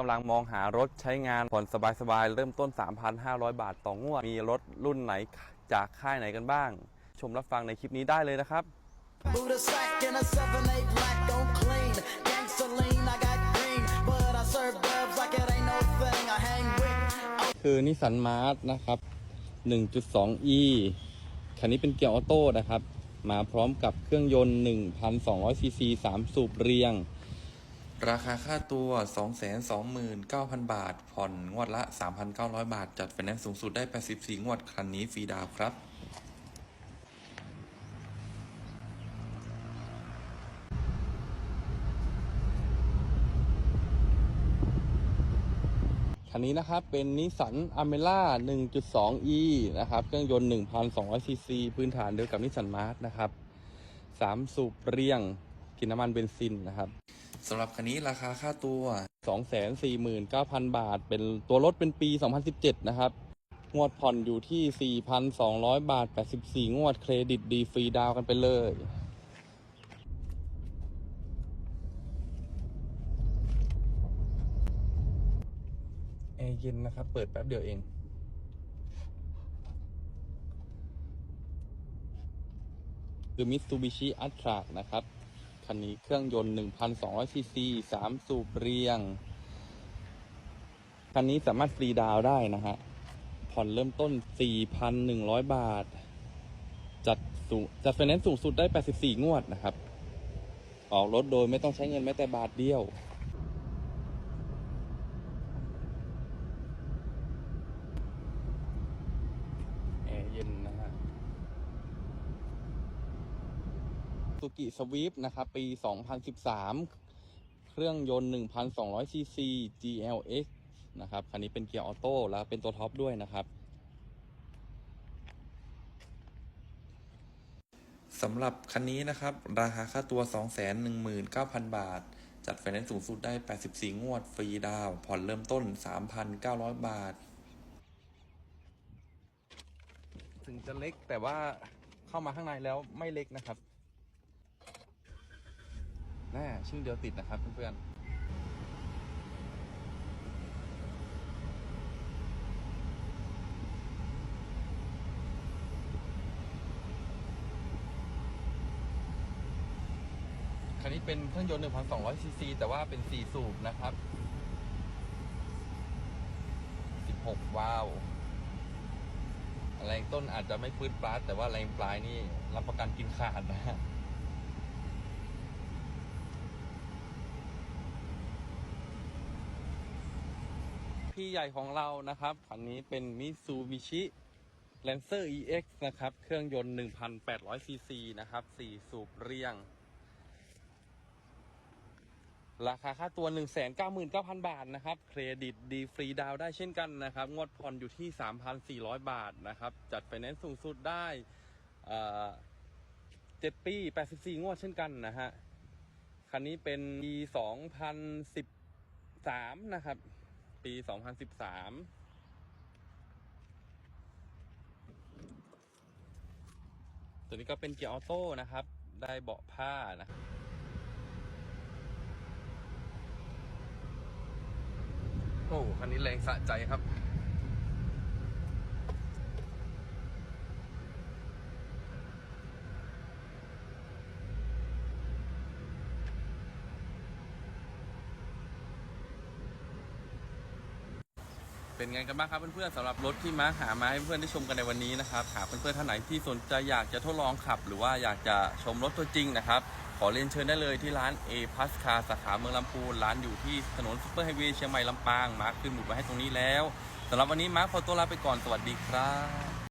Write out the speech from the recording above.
กำลังมองหารถใช้งานผ่อนสบายๆ เริ่มต้น 3,500 บาทต่องวด มีรถรุ่นไหนจากค่ายไหนกันบ้าง ชมรับฟังในคลิปนี้ได้เลยนะครับ Buddha sack and a 7-8 black on clean. Gangsta lean, I got green. But I serve dubs like it ain't no thing. I hang with คือนิสสันมาร์ t นะครับ 1.2e คันนี้เป็นเกียร์ออโต้นะครับ มาพร้อมกับเครื่องยนต์ 1,200ซีซี3สูบเรียง ราคาค่าตัว 229,000 บาท ผ่อนงวดละ 3,900 บาท จัดไฟแนนซ์สูงสุดได้ 84 งวด คันนี้ฟรีดาวครับ คันนี้นะครับเป็นนิสสันอเมร่า 1.2e นะครับ เครื่องยนต์ 1,200 ซีซี พื้นฐานเดียวกับนิสสันมาร์นะครับ 3 สูบเรียง กินน้ำมันเบนซินนะครับ สำหรับคันนี้ราคาค่าตัว 249,000 บาท เป็นตัวรถเป็นปี 2017 นะครับ งวดผ่อนอยู่ที่ 4,200 บาท 84 งวดเครดิตดีฟรีดาวน์กันไปเลยแอร์เย็นนะครับ เปิดแป๊บเดียวเองคือ Mitsubishi a t r a นะครับ คันนี้เครื่องยนต์ 1,200ซีซีสามสูบเรียง คันนี้สามารถฟรีดาวได้นะฮะ ผ่อนเริ่มต้น 4,100 บาท จัดสูจัดไฟแนนซ์สูงสุดได้ 84 งวดนะครับ ออกรถโดยไม่ต้องใช้เงินแม้แต่บาทเดียว แอร์เย็นนะฮะ สุกิสวีฟนะครับ ปี 2013 เครื่องยนต์ 1,200 ซีซี GLX นะครับ คันนี้เป็นเกียร์ออโต้แล้วเป็นตัวท็อปด้วยนะครับสำหรับคันนี้นะครับ ราคาค่าตัว 219,000 บาท จัดไฟแนนซ์สูงสุดได้ 84 งวด ฟรีดาวน์ผ่อนเริ่มต้น 3,900 บาท ถึงจะเล็กแต่ว่าเข้ามาข้างในแล้วไม่เล็กนะครับ แน่ชื่อเดียวติดนะครับเพื่อนๆคันนี้เป็นเครื่องยนต์ 1,200 ซีซี แต่ว่าเป็น 4 สูบนะครับ 16 วาล์วแรงต้นอาจจะไม่พื้นปลาแต่ว่าแรงปลายนี่ รับประกันกินขาดนะ พี่ใหญ่ของเรานะครับคันนี้เป็น Mitsubishi Lancer EX นะครับ เครื่องยนต์ 1,800 ซีซีนะครับ 4 สูบเรียง ราคาค่าตัว 199,000 บาทนะครับ เครดิตดีฟรีดาวได้เช่นกันนะครับ งวดผ่อนอยู่ที่ 3,400 บาทนะครับ จัดไฟแนนซ์สูงสุดได้เอ่อ7ปี 84 งวดเช่นกันนะฮะ คันนี้เป็นปี 2013 นะครับ ปี 2013ตัวนี้ก็เป็นเกียร์ออโต้นะครับ ได้เบาะผ้านะ โอ้ คันนี้แรงสะใจครับ เป็นไงกันบ้างครับเพื่อนๆสำหรับรถที่มาหามาให้เพื่อนได้ชมกันในวันนี้นะครับหากเพื่อนๆท่านไหนที่สนใจอยากจะทดลองขับ หรือว่าอยากจะชมรถตัวจริงนะครับขอเรียนเชิญได้เลยที่ร้าน A p a s c a สาขาเมืองลำพูนร้านอยู่ที่ถนนซุปเปอร์ไฮเวย์เชียงใหม่ลำปางมาร์คขึ้นหมุดไว้ให้ตรงนี้แล้วสำหรับวันนี้มาร์คขอตัวลาไปก่อนสวัสดีครับ